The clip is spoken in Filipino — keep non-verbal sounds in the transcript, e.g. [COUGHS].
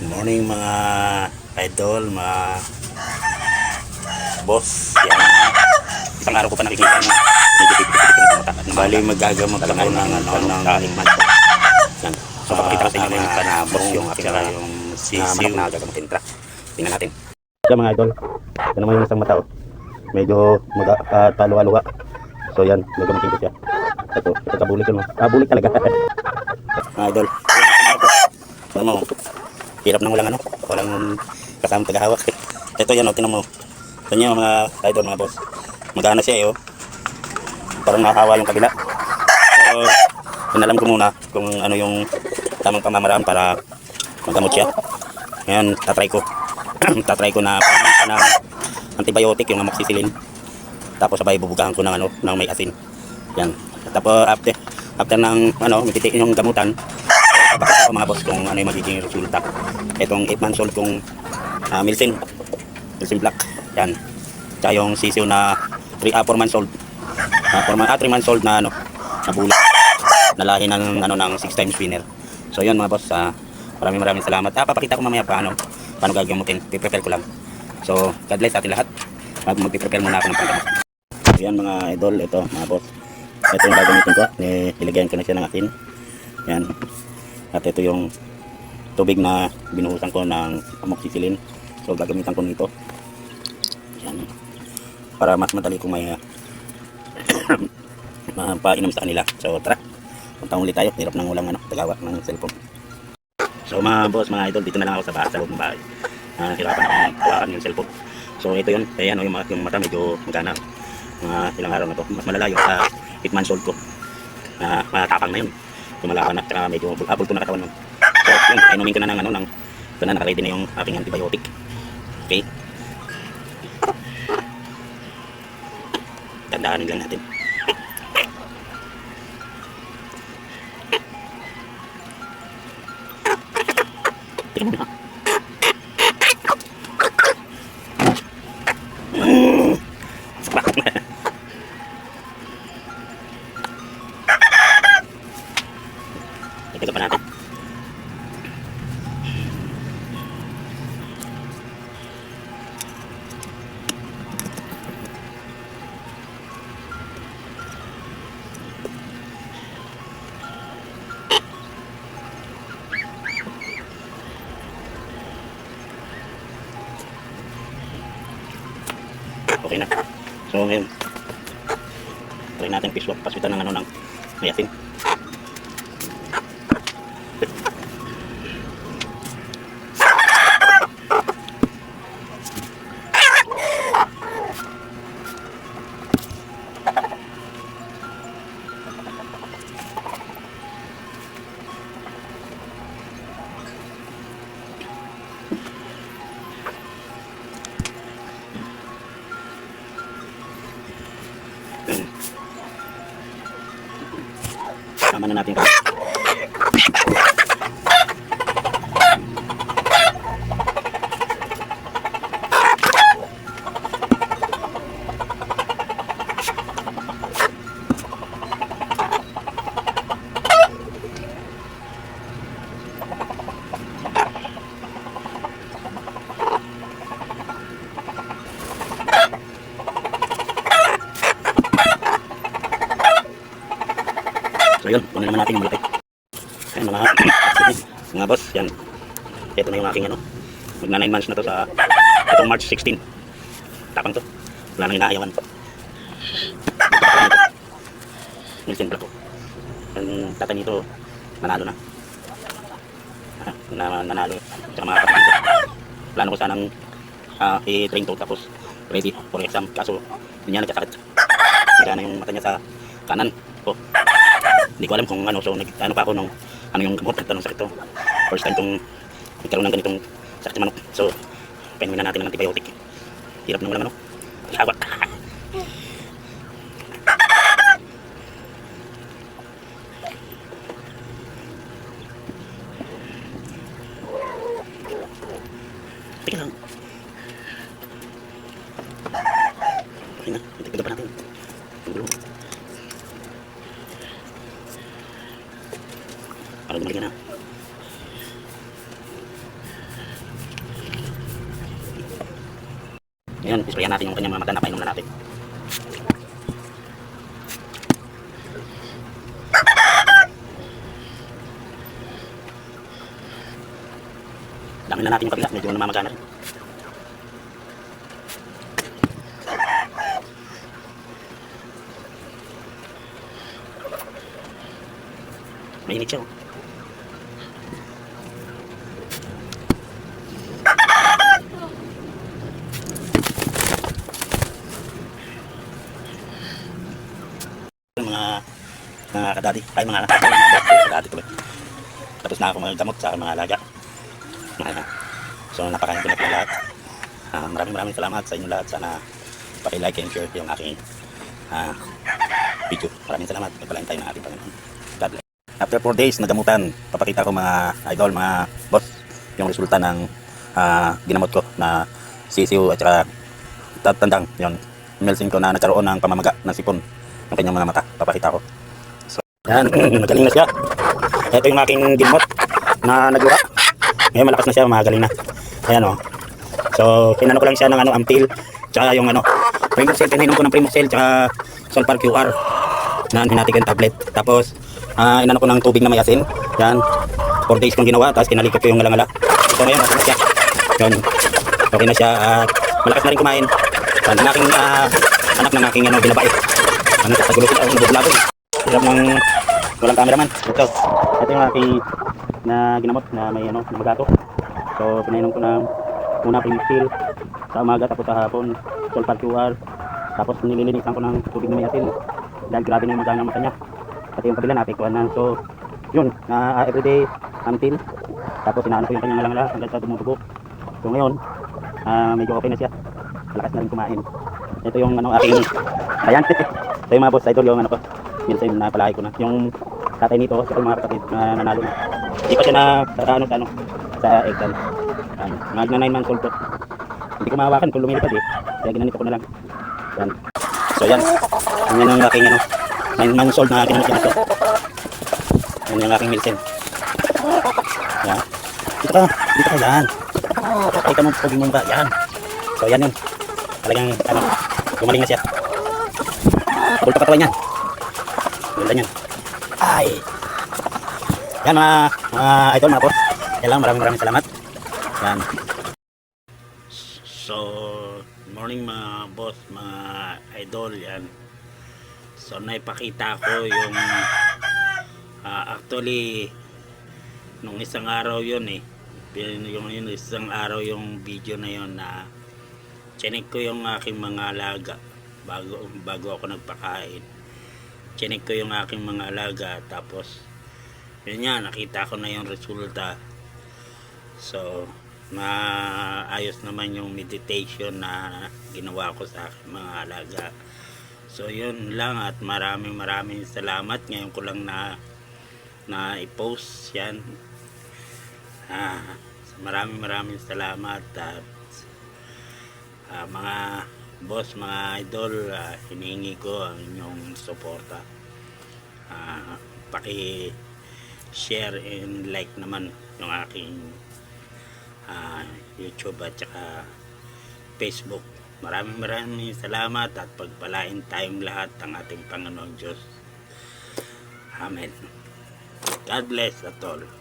Good morning mga idol, mga boss. Yan. Isang araw ko pa nakikita na Bali magagamot ako ng ano ng ko. Yan. So papakita ko sa inyo yung na boss yung at saka yung sisiw na gagamutin. Tara, tingnan natin. Yan mga idol. Yan naman yung isang mata oh. Medyo mag uh, taluwa-luwa. So yan, gagamutin ko siya. Ito, ito kabulik no. Kabulik talaga. [LAUGHS] mga idol. Ano mo? Hirap nang walang ano, walang kasama tagahawak. Ito yan, oh, tinan mo. Ito niya mga idol, mga boss. Magana siya eh, oh. Parang nakahawa yung kabila. So, inalam ko muna kung ano yung tamang pamamaraan para magamot siya. Ngayon, tatry ko. [CLEARS THROAT] tatry ko na, na antibiotic yung amoxicillin. Tapos sabay bubugahan ko ng ano, ng may asin. Yan. Tapos after after ng ano, mititiin yung gamutan, baka ako mga boss kung ano yung magiging resulta. Itong 8 months old kong uh, Milsin. Milsin Black. Yan. Tsaka yung sisiw na 3 uh, 4 months old. Uh, 4 months, ah, 3 months old na ano, na bulak. Nalahi ng ano ng 6 times winner. So yun mga boss, uh, maraming maraming salamat. Ah, papakita ko mamaya paano paano gagamutin. Piprepare ko lang. So, God bless atin lahat. Mag magpiprepare muna ako ng panggamot. So yan mga idol, ito mga boss. Ito yung gagamitin ko. Ni- Nilagyan ko na siya ng asin. Yan. At ito yung tubig na binuhusan ko ng amoxicillin. So gagamitan ko nito. Yan. Para mas madali kong may [COUGHS] uh, painom sa kanila. So tara. Punta ulit tayo. Hirap nang ulang ano, tagawa ng cellphone. So mga boss, mga idol, dito na lang ako sa bahay, sa loob ng bahay. Uh, hirapan akong hawakan yung cellphone. So ito yun, kaya ano, yung, yung mata medyo magana. Mga ilang araw na to. Mas malalayo sa 8 months old ko. Na matapang na yun. Lumala na, tsaka medyo abol to na katawan nun. So yun, inumin ko na ng ano, ng, ito na, nakaready na yung aking antibiotic. Okay. Tandaanin lang natin. Tingnan mo. Okay na. So ngayon, try natin piswak paswitan ng ano ng mayasin. Tama na natin. Kunin naman natin yung malaki. Ayan mga, [COUGHS] mga boss, yan. Ito na yung aking ano. Magna 9 months na to sa itong March 16. Tapang to. Wala nang inaayawan. Nielsen Black ko. Ang tata nito, nanalo na. Na, nanalo. Sa mga kapatid ko. Plano ko sanang uh, i-train to tapos ready for exam. Kaso, hindi niya nagkasakit. Nagana yung mata niya sa kanan ko. Hindi ko alam kung ano. So, nag, ano pa ako nung ano yung gamot. Nagtanong sakit to. First time kong nagkaroon ng ganitong sakit sa manok. So, painumin na natin ng antibiotic. Hirap nang walang ano. Hawak. Tingnan lang. Okay Ngayon, isprayan natin yung kanyang mga mata na painom na natin. Dami na natin yung kabila, medyo namamagana rin. Mainit siya oh. Mga mga kadati ay mga [LAUGHS] kadati tuloy. Tapos na ako magdamot sa mga alaga. Ayan. so napakain ko na lahat. Ah, maraming maraming salamat sa inyo lahat. Sana paki-like and share yung aking ah, video. Maraming salamat. Pagpalain tayo ng ating Panginoon. God bless. After 4 days na gamutan papakita ko mga idol mga boss yung resulta ng ah, ginamot ko na sisiw at saka tatandang yon melsin ko na nagkaroon ng pamamaga ng sipon ng kanyang mga mata. Papakita ko. So, yan. [CLEARS THROAT] Magaling na siya. Ito yung aking ginmot na nagluha. Ngayon malakas na siya, magaling na. Ayan o. So, pinano ko lang siya ng ano, ampil. Tsaka yung ano, Primoxel. Pininom ko ng Primoxel. Tsaka Sulfar QR na hinatigan tablet. Tapos, ah inano ko ng tubig na may asin. Yan. 4 days kong ginawa. Tapos kinalikot ko yung ngalangala. So, ngayon, okay na siya. Yun. Okay na siya. At malakas na rin kumain. Yan, ang aking ah, anak ng aking ano, binabae. Ano sa gulo sila, ano vlog Hirap ng walang cameraman. Ito. Ito yung aking na ginamot na may ano, na magato. So, pinainom ko ng una primixil sa umaga tapos sa hapon sulfar QR tapos nililinisan ko ng tubig na may asin. Dahil grabe na yung magana ng mata niya. Pati yung kabila napikuan na. So yun na everyday until tapos inaano ko yung kanyang langala hanggang sa tumutubo. So ngayon ah, medyo okay na siya. Malakas na rin kumain. Ito yung ano aking ayan [LAUGHS] ito yung mga boss idol yung ano ko minsan na palahay ko na. Yung tatay nito ito yung mga kapatid na nanalo na. Hindi pa siya na sa ano sa ano sa exam. Ano, mag na 9 months old po. Hindi ko mahawakan kung lumilipad eh. Kaya ginanito ko na lang. Yan. So yan. Yan yung aking ano 9 months old na ginanito ko yan yung aking milsen yan. Dito ka dito ka yan. Ay ka mo pag mo ba yan. So yan yun. Talagang ano gumaling na siya bulto katawan yan ganda yan ay. Yan mga mga idol mga boss. Yan lang maraming maraming salamat. Yan. So morning mga boss mga idol yan. So naipakita ko yung ah, actually nung isang araw yun eh. Yung, yung isang araw yung video na yun na chinek ko yung aking mga alaga bago, bago ako nagpakain. Chinek ko yung aking mga alaga tapos yun nga nakita ko na yung resulta. So maayos naman yung meditation na ginawa ko sa aking mga alaga. So yun lang at maraming maraming salamat. Ngayon ko lang na na i-post yan. Ah, maraming maraming salamat at ah, mga boss mga idol ah, hinihingi ko ang inyong suporta. Ah, paki share and like naman yung aking ah, youtube at saka facebook. Maraming maraming salamat at pagpalain tayong lahat ang ating Panginoon Diyos. Amen. God bless at all